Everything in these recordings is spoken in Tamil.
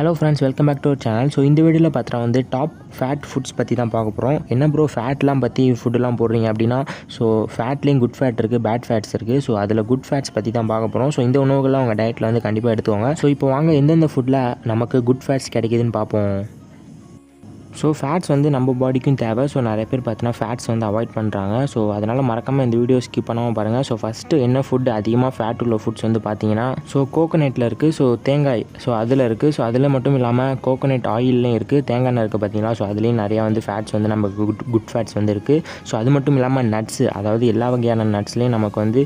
Hello friends welcome back to our channel so இந்த வீடியோவில் பார்த்தா வந்து டாப் ஃபேட் ஃபுட்ஸ் பற்றி தான் பார்க்க போகிறோம் என்ன ப்ரோ ஃபேட்லாம் பற்றி ஃபுட்டுலாம் போடுறீங்க அப்படின்னா ஸோ ஃபேட்லேயும் குட் ஃபேட் இருக்குது பேட் ஃபேட்ஸ் இருக்குது ஸோ அதில் குட் ஃபேட்ஸ் பற்றி தான் பார்க்க போகிறோம் ஸோ இந்த உணவுகள்லாம் உங்கள் டயட்டில் வந்து கண்டிப்பாக எடுத்துவாங்க ஸோ இப்போ வாங்க எந்தெந்த ஃபுட்டில் நமக்கு குட் ஃபேட்ஸ் கிடைக்குதுன்னு பார்ப்போம். ஸோ ஃபேட்ஸ் வந்து நம்ம பாடிக்கும் தேவை. ஸோ நிறைய பேர் பார்த்தீங்கன்னா ஃபேட்ஸ் வந்து அவாய்ட் பண்ணுறாங்க ஸோ அதனால் மறக்காமல் இந்த வீடியோ ஸ்கிப் பண்ணாமல் பாருங்கள் ஸோ ஃபஸ்ட்டு என்ன ஃபுட் அதிகமாக ஃபேட் உள்ள ஃபுட்ஸ் வந்து பார்த்தீங்கன்னா ஸோ கோகோனட்டில் இருக்குது ஸோ தேங்காய் ஸோ அதில் இருக்குது ஸோ அதில் மட்டும் இல்லாமல் கோகோனட் ஆயில்லையும் இருக்குது தேங்காய் எண்ணெய் இருக்குது பார்த்தீங்களா? ஸோ அதுலேயும் நிறையா வந்து ஃபேட்ஸ் வந்து நம்ம குட் குட் ஃபேட்ஸ் வந்து இருக்குது ஸோ அது மட்டும் இல்லாமல் நட்ஸு அதாவது எல்லா வகையான நட்ஸ்லேயும் நமக்கு வந்து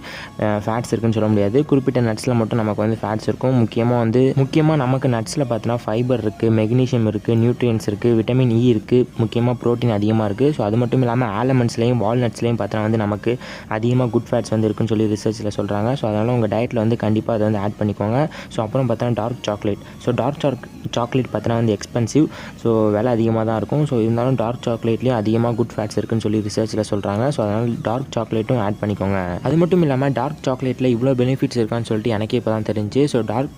ஃபேட்ஸ் இருக்குன்னு சொல்ல முடியாது. குறிப்பிட்ட நட்ஸில் மட்டும் நமக்கு வந்து ஃபேட்ஸ் இருக்கும். முக்கியமாக வந்து முக்கியமாக நமக்கு நட்ஸில் பார்த்தீங்கன்னா ஃபைபர் இருக்குது மெக்னீஷியம் இருக்குது நியூட்ரியன்ஸ் இருக்குது விட்டமின் இ e இருக்குது முக்கியமாக ப்ரோட்டீன் அதிகமாக இருக்குது ஸோ அது மட்டும் இல்லாமல் ஆலமண்ட்ஸ்லேயும் வால்நட்ஸ்லேயும் பார்த்தோன்னா வந்து நமக்கு அதிகமாக குட் ஃபேட்ஸ் வந்து இருக்குன்னு சொல்லி ரிசர்ச்சில் சொல்கிறாங்க ஸோ அதனால் உங்கள் டயட்டில் வந்து கண்டிப்பாக அதை வந்து ஆட் பண்ணிக்கோங்க. ஸோ அப்புறம் பார்த்தோன்னா dark chocolate so dark choc chocolate பார்த்தோன்னா வந்து எக்ஸ்பென்சிவ் ஸோ விலை அதிகமாக தான் இருக்கும். ஸோ இருந்தாலும் டார்க் சாக்லேட்லேயும் அதிகமாக குட் ஃபேட்ஸ் இருக்குன்னு சொல்லி ரிசர்ச்சில் சொல்கிறாங்க ஸோ அதனால் டார்க் சாக்லேட்டும் ஆட் பண்ணிக்கோங்க. அது மட்டும் இல்லாமல் டார்க் சாக்லேட்டில் இவ்வளோ பெனிஃபிட்ஸ் இருக்கான்னு சொல்லிட்டு எனக்கே இப்போ தான் தெரிஞ்சு. ஸோ டார்க்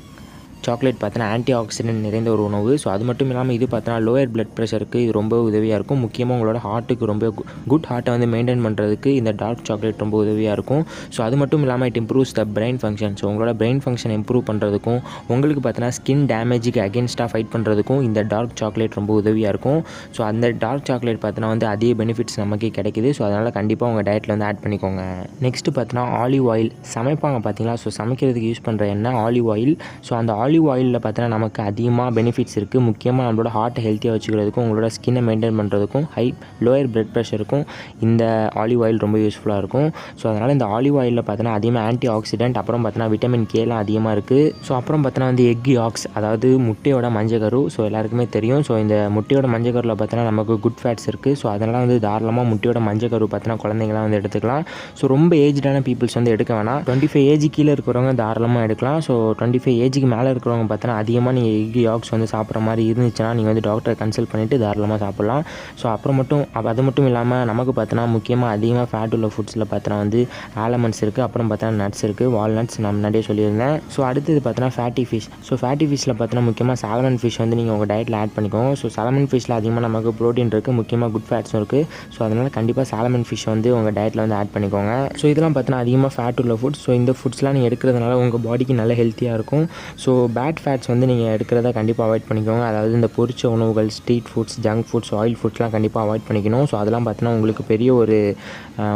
சாக்லேட் பார்த்தீங்கன்னா ஆன்டி ஆக்சிடென்ட் நிறைந்த ஒரு உணவு. ஸோ அது மட்டும் இல்லாமல் இது பார்த்தீங்கன்னா லோயர் பிளட் ப்ரெஷருக்கு இது ரொம்ப உதவியாக இருக்கும். முக்கியமாக உங்களோட ஹார்ட்டுக்கு ரொம்ப குட் ஹார்ட்டை வந்து மெயின்டைன் பண்ணுறதுக்கு இந்த டார்க் சாக்லேட் ரொம்ப உதவியாக இருக்கும். ஸோ அது மட்டும் இல்லாமல் it improves the brain function so உங்களோட பிரெயின் ஃபங்க்ஷன் இம்ப்ரூவ் பண்ணுறதுக்கும் உங்களுக்கு பார்த்தீங்கன்னா ஸ்கின் டேமேஜுக்கு அகேன்ஸ்டாக ஃபைட் பண்ணுறதுக்கும் இந்த டார்க் சாக்லேட் ரொம்ப உதவியாக இருக்கும். ஸோ அந்த டார்க் சாக்லேட் பார்த்தீங்கன்னா வந்து அதிக பெனிஃபிட்ஸ் நமக்கு கிடைக்குது. ஸோ அதனால் கண்டிப்பாக உங்கள் டயட்டில் வந்து ஆட் பண்ணிக்கோங்க. நெக்ஸ்ட்டு பார்த்தீங்கன்னா ஆலிவ் ஆயில் சமைப்பாங்க பார்த்தீங்களா? ஸோ சமைக்கிறதுக்கு யூஸ் பண்ணுற எண்ணெய் ஆலிவ் ஆயில் ஸோ அந்த ஆலிவ் ஆலிவ் ஆயிலில் பார்த்தீங்கன்னா நமக்கு அதிகமாக பெனிஃபிட்ஸ் இருக்குது முக்கியமாக நம்மளோட ஹார்ட்டை ஹெல்த்தியாக வச்சுக்கிறதுக்கும் உங்களோட ஸ்கின்னை மெயின்டைன் பண்ணுறதுக்கும் ஹை லோயர் பிளட் ப்ரெஷருக்கும் இந்த ஆலிவ் ஆயில் ரொம்ப யூஸ்ஃபுல்லாக இருக்கும். ஸோ அதனால் இந்த ஆலிவ் ஆயிலில் பார்த்தீங்கன்னா அதிகமாக ஆன்டி ஆக்சிடென்ட் அப்புறம் பார்த்தீங்கன்னா விட்டமின் கேலாம் அதிகமாக இருக்குது ஸோ அப்புறம் பார்த்தீங்கன்னா வந்து எக் ஆக்ஸ் அதாவது முட்டையோட மஞ்சக்கரு. ஸோ எல்லாருக்குமே தெரியும். ஸோ இந்த முட்டையோட மஞ்சக்கருவில் பார்த்தீங்கன்னா நமக்கு குட் ஃபேட்ஸ் இருக்குது ஸோ அதனால் வந்து தாராளமாக முட்டையோட மஞ்சக்கரு பார்த்தீங்கன்னா குழந்தைங்களாம் வந்து எடுத்துக்கலாம். ஸோ ரொம்ப ஏஜ்டான பீப்புள்ஸ் வந்து எடுக்க வேணாம். டுவெண்ட்டி ஃபைவ் ஏஜ் கீழே இருக்கிறவங்க தாராளமாக எடுக்கலாம். ஸோ டுவெண்ட்டி ஃபைவ் ஏஜுக்கு மேலே இருக்கிறவங்க பார்த்தீங்கன்னா அதிகமாக நீங்கள் எக் யாக்ஸ் வந்து சாப்பிட்ற மாதிரி இருந்துச்சுன்னா நீங்கள் வந்து டாக்டரை கன்சல்ட் பண்ணிவிட்டு தாராளமாக சாப்பிட்லாம். ஸோ அப்புறம் மட்டும் அது மட்டும் இல்லாமல் நமக்கு பார்த்தோன்னா முக்கியமாக அதிகமாக ஃபேட் உள்ள ஃபுட்ஸில் பார்த்தோன்னா வந்து ஆலமண்ட்ஸ் இருக்குது அப்புறம் பார்த்தோன்னா நட்ஸ் இருக்குது வால்நட்ஸ் நான் முன்னாடியே சொல்லியிருந்தேன். ஸோ அடுத்தது பார்த்தோன்னா ஃபேட்டி ஃபிஷ் ஸோ ஃபேட்டி ஃபிஷ்ஷில் பார்த்தோன்னா முக்கியமாக சாலமன் ஃபிஷ் வந்து நீங்கள் உங்கள் டயட்டில் ஆட் பண்ணிக்கோங்க. ஸோ சாலமன் ஃபிஷ்ஷில் அதிகமாக நமக்கு ப்ரோட்டீன் இருக்குது முக்கியமாக குட் ஃபேட்ஸும் இருக்குது ஸோ அதனால் கண்டிப்பாக சாலமன் ஃபிஷ் வந்து உங்கள் டயட்டில் வந்து ஆட் பண்ணிக்கோங்க. ஸோ இதெல்லாம் பார்த்தோன்னா அதிகமாக ஃபேட் உள்ள ஃபுட்ஸ் ஸோ இந்த ஃபுட்ஸ்லாம் நீங்கள் எடுக்கிறதுனால உங்கள் பாடிக்கு நல்ல ஹெல்த்தியாக இருக்கும். ஸோ பேட் ஃபேட்ஸ் வந்து நீங்கள் எடுக்கிறத கண்டிப்பாக அவாய்ட் பண்ணிக்கோங்க. அதாவது இந்த பொரிச்ச உணவுகள் street foods junk foods oil ஃபுட்ஸ்லாம் கண்டிப்பாக அவாய்ட் பண்ணிக்கணும். ஸோ அதெல்லாம் பார்த்தீங்கன்னா உங்களுக்கு பெரிய ஒரு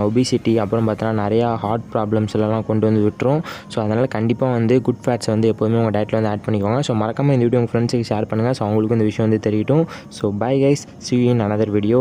ஒபிசிட்டி அப்புறம் பார்த்தீங்கன்னா நிறையா ஹார்ட் ப்ராப்ளம்ஸ்லாம் கொண்டு வந்து விட்டுரும். ஸோ அதனால் கண்டிப்பாக வந்து குட் ஃபேட்ஸ் வந்து எப்போதுமே உங்கள் டயட்டில் வந்து ஆட் பண்ணிக்கோங்க. ஸோ மறக்காமல் இந்த வீடியோ உங்கள் ஃப்ரெண்ட்ஸுக்கு ஷேர் பண்ணுங்கள் ஸோ அவங்களுக்கும் இந்த விஷயம் வந்து தெரியட்டும். So bye guys see in another video